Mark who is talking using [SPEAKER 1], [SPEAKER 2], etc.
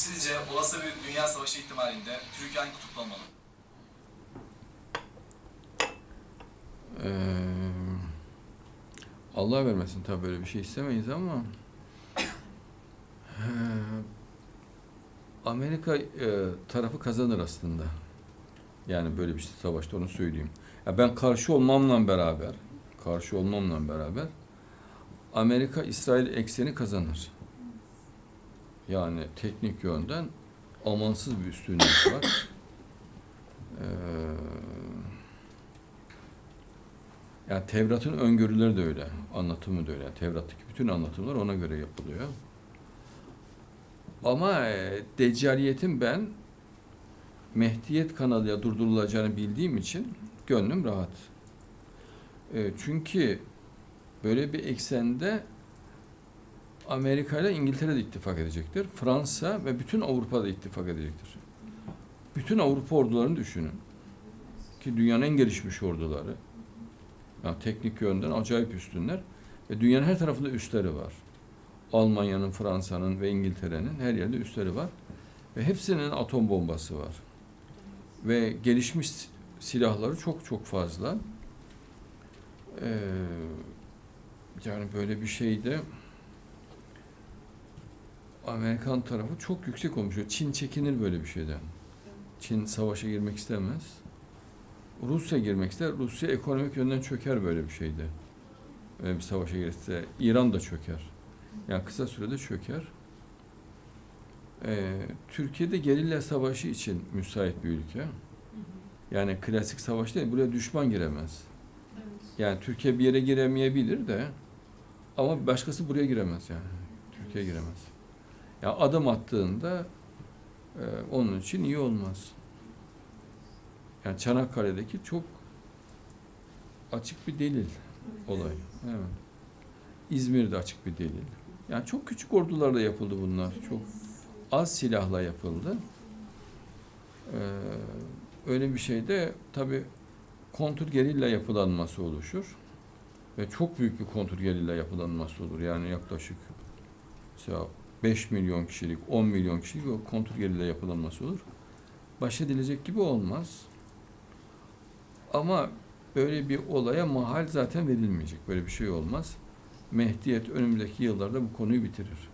[SPEAKER 1] Sizce olası bir dünya savaşı ihtimalinde Türkiye hangi kutupta olmalı?
[SPEAKER 2] Ee, Allah vermesin tabii böyle bir şey istemeyiz ama Ee, Amerika e, tarafı kazanır aslında. Yani böyle bir savaşta onu söyleyeyim. Ya ben karşı olmamla beraber, karşı olmamla beraber Amerika İsrail ekseni kazanır. Yani teknik yönden amansız bir üstünlük var. Ee, yani Tevrat'ın öngörüleri de öyle, anlatımı da öyle. Yani Tevrat'taki bütün anlatımlar ona göre yapılıyor. Ama e, Deccaliyetin ben Mehdiyet kanalıyla durdurulacağını bildiğim için gönlüm rahat. E, çünkü böyle bir eksende Amerika ile İngiltere de ittifak edecektir. Fransa ve bütün Avrupa da ittifak edecektir. Bütün Avrupa ordularını düşünün. Ki dünyanın en gelişmiş orduları. Yani teknik yönden acayip üstünler. Ve dünyanın her tarafında üsleri var. Almanya'nın, Fransa'nın ve İngiltere'nin her yerde üsleri var. Ve hepsinin atom bombası var. Ve gelişmiş silahları çok çok fazla. Ee, yani böyle bir şeyde Amerikan tarafı çok yüksek olmuş. Çin çekinir böyle bir şeyden. Çin savaşa girmek istemez. Rusya girmek ister. Rusya ekonomik yönden çöker böyle bir şeyde. Böyle bir savaşa girerse. İran da çöker. Yani kısa sürede çöker. Ee, Türkiye'de gerilla savaşı için müsait bir ülke. Yani klasik savaş değil. Buraya düşman giremez. Yani Türkiye bir yere giremeyebilir de ama başkası buraya giremez yani. Türkiye giremez. Ya adım attığında e, onun için iyi olmaz. Yani Çanakkale'deki çok açık bir delil olay. Evet. İzmir'de açık bir delil. Yani çok küçük ordularla yapıldı bunlar. Çok az silahla yapıldı. Ee, öyle bir şeyde tabi kontur gerilla yapılanması oluşur. Ve çok büyük bir kontur gerilla yapılanması olur. Yani yaklaşık mesela 5 milyon kişilik, 10 milyon kişilik o kontur gerilla yapılanması olur. Baş edilecek gibi olmaz. Ama böyle bir olaya mahal zaten verilmeyecek. Böyle bir şey olmaz. Mehdiyet önümüzdeki yıllarda bu konuyu bitirir.